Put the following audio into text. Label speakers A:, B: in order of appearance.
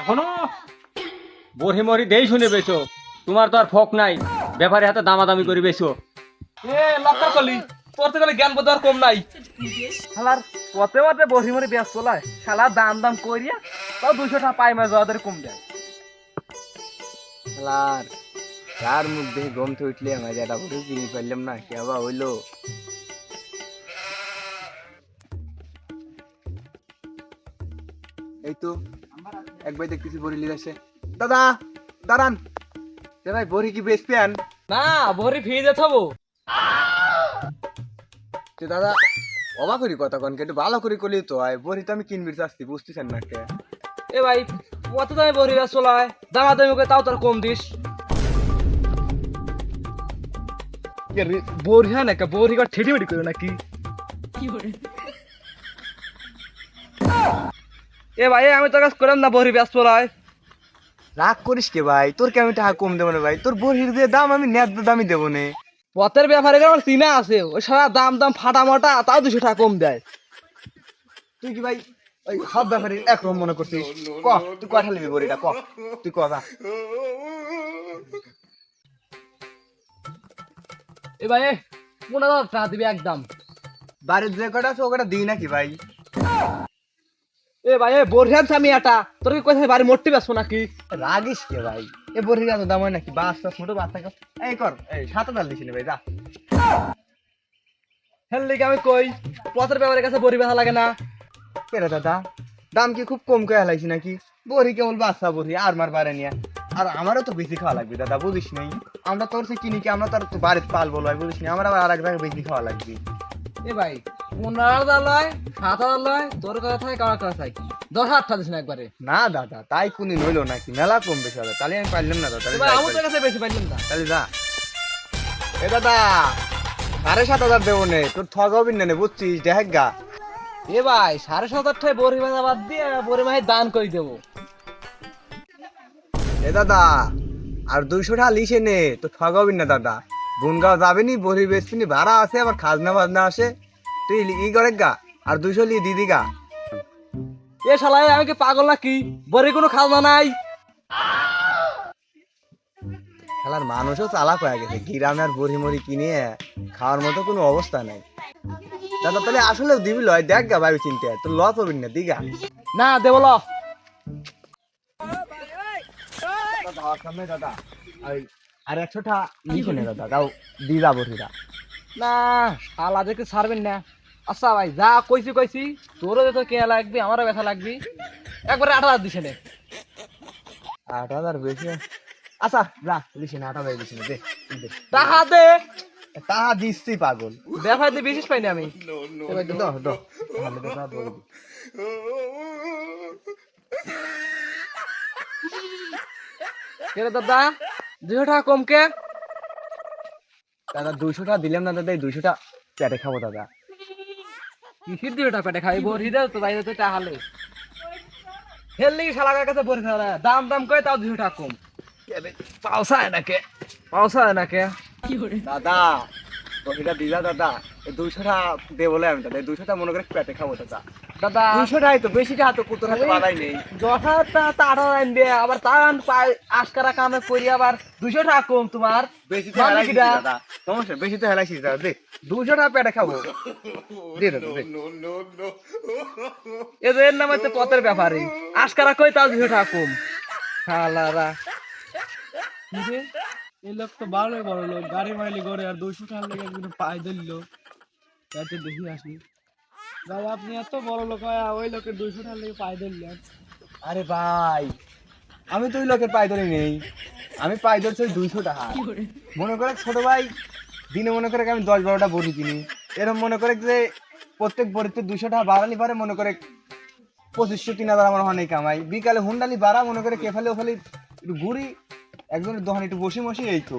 A: এখনও? বড়ি মরি দেই শুনে বেছো। তোমার তো আর ফক নাই। ব্যাপারে হাতে দামাদামি করে বেছো।
B: এ লক্ষ্য করলি। তোর থেকে জ্ঞান বোধ কম নাই। শালার পথে পথে বসি মরে ব্যাস চলায় শালা দাম দাম করিয়া তাও দুশো টাকা পাই মাঝে ওদের কম দেয়
C: শালার তার মধ্যে গম থেকে উঠলে আমার এটা করে কিনে ফেললাম না কে আবার হইল। এই তো একবার দেখতেছি বড়ি লিয়ে আসে। দাদা দাঁড়ান। এ ভাই বড়ি কি বেশ পেন
B: না ভরি ফিজে থবো।
C: তো দাদা অবাক করি কথা কন একটু ভালো করে করলি তো হয় বড়ি তো আমি কিনবি চাচ্ছি বুঝতেছেন না কে।
B: এ ভাই কত দামে বড়ি ব্যাস চলায় দামা দামি করে তাও তোর কম দিস। বড়ি হ্যাঁ নাকি? বড়ি কর ঠেটি বেটি করে নাকি? এ ভাই আমি তোর কাছে করলাম না বড়ি ব্যাস চলায়
C: রাগ করিস কে ভাই? তোর কে আমি টাকা কম দেবো না ভাই? তোর বড়ির যে দাম আমি ন্যায্য দামই দেবো না।
B: পথের ব্যাপারে আমার চিনা আছে। ওই সারা দাম দাম ফাটা মোটা তাও দুশো টাকা কম দেয়।
C: তুই কি ভাই ওই সব ব্যাপারে একরকম মনে করছিস? ক তুই কথা নিবি বড়িটা ক। তুই কথা
B: এ ভাই পনেরো টাকা দিবি একদম।
C: বাড়ির যে কটা আছে ও কটা দিই নাকি ভাই?
B: এ ভাই এ বরিয়ান আমি এটা। তোর কি কোথায় বাড়ি বেসবো নাকি?
C: রাগিস কে ভাই? এ দাম হয় নাকি? বাস টাস মোটো বাস থাকে এই কর এই সাত হাজার দিছি ভাই যা।
B: আমি কই পথের ব্যাপারের কাছে বড়ি বেচা লাগে না।
C: কে দাদা দাম কি খুব কম করে হেলাইছি নাকি? বড়ি কেবল বাচ্চা বড়ি আর মার বারে নিয়ে। আর আমারও তো বেশি খাওয়া লাগবে দাদা বুঝিস নাই আমরা তোর সে কিনি কি আমরা তো আর বাড়িতে পাল বলো বুঝিস নি? আমার আবার আর এক বেশি খাওয়া লাগবে।
B: এ ভাই পনেরো হাজার লয় সাত হাজার লয় তোর কথা থাকে কার কথা থাকে। দশ হাজার টাকা দিস না একবারে।
C: না দাদা তাই কোনি নইলো নাকি? মেলা কম বেশি হবে তাহলে আমি পারলাম না দাদা
B: আমার তোর কাছে বেশি পাইলাম না।
C: তাহলে যা। এ দাদা সাড়ে সাত হাজার দেবো নে তোর ঠগাবি না নে বুঝছিস? দেখ গা।
B: এ ভাই সাড়ে সাত হাজার টাকা বড়ি বাদ দিয়ে বড়ি মাই দান করে দেবো।
C: এ দাদা আর দুইশো টাকা লিখে নে তো ঠগাবি না দাদা। বনগাঁও যাবি নি বড়ি বেচবি ভাড়া আছে আবার খাজনা বাজনা আসে। তুই ই করে গা আর দুইশো লিয়ে দিদি গা
B: এ শালাই আমি কি পাগল নাকি? বড়ি কোনো খাওয়া নাই।
C: খেলার মানুষও চালাক হয়ে গেছে গ্রামে আর বড়ি মরি কিনে খাওয়ার মতো কোনো অবস্থা নাই। দাদা তাহলে আসলে দিবি লয় দেখ গা ভাবি চিনতে তোর লস হবি না দিগা।
B: না দেবো ল।
C: দাদা আর একশোটা লিখে নে দাদা তাও দি যাব
B: না শালা দেখে ছাড়বেন না। আচ্ছা ভাই যা কইছি কইছি। তোরও যত কে লাগবে আমারও ব্যথা লাগবে। একবারে আট হাজার দিছে নে।
C: আট হাজার বেশি আচ্ছা যা লিখে না আট হাজার নে দে দে।
B: দে।
C: তাহা দিচ্ছি পাগল।
B: ব্যবসায় দিয়ে বিশেষ পাইনি আমি।
C: এবার দে, দাও দাও। তাহলে তো তাহা বলে দিই।
B: কে রে দাদা? দুশো টাকা কম কে
C: দাদা দুইশো টাকা দিলাম না দাদা এই দুইশো টাকা পেটে খাব দাদা।
B: কিসির দুশো টাকা খাই বড়ি দাও তো বাইরে তো হেললি শালাকার কাছে বড়ি খাওয়া দাম দাম করে তাও দুশো টাকা কম। পাওসা নাকে পাওসা নাকে
C: দাদা বহিটা দিলা দাদা এই দুইশো টাকা দে বলে আমি দাদা দুশোটা মনে করে পেটে খাব দাদা
B: দাদা।
C: টাকাই তো বেশি টাকা তো হাতে বাধাই নেই।
B: দশ টাকা তো হাজার আনবে আবার তার পায় আশকারা কামে করি আবার দুশো টাকা কম তোমার।
C: বেশি তো
B: কিটা?
C: দাদা। সমস্যা বেশি তো হেলাইছিস দাদা দে। দুইশো টাকা পেটে খাব। দে দাদা দে।
B: এদের নাম হচ্ছে পথের ব্যাপারে। আশকারা কই তাও দুশো টাকা কম। শালারা
D: এই লোক তো ভালোই বড় লোক গাড়ি মাইলি করে আর দুইশো টাকার লেগে পায়ে ধরল। যাতে দেখি আসি। দাদা আপনি এত বড় লোক হয় ওই লোকের দুইশো টাকার লেগে পায়ে ধরলেন
C: আরে ভাই আমি তো ওই লোকের পায়ে ধরে নেই। আমি পায়ে ধরছি ওই দুইশো টাকা মনে করে ছোট ভাই দিনে মনে করে আমি দশ বারোটা বড়ি কিনি? এরকম মনে করে যে প্রত্যেক বড়িতে দুশো টাকা বাড়ালি পারে মনে করে পঁচিশশো তিন হাজার আমার অনেক কামাই। বিকালে হুন্ডালি বাড়া মনে করে কেফালে ওফালে একটু ঘুরি একজনের দোকানে একটু বসি মসি এই তো।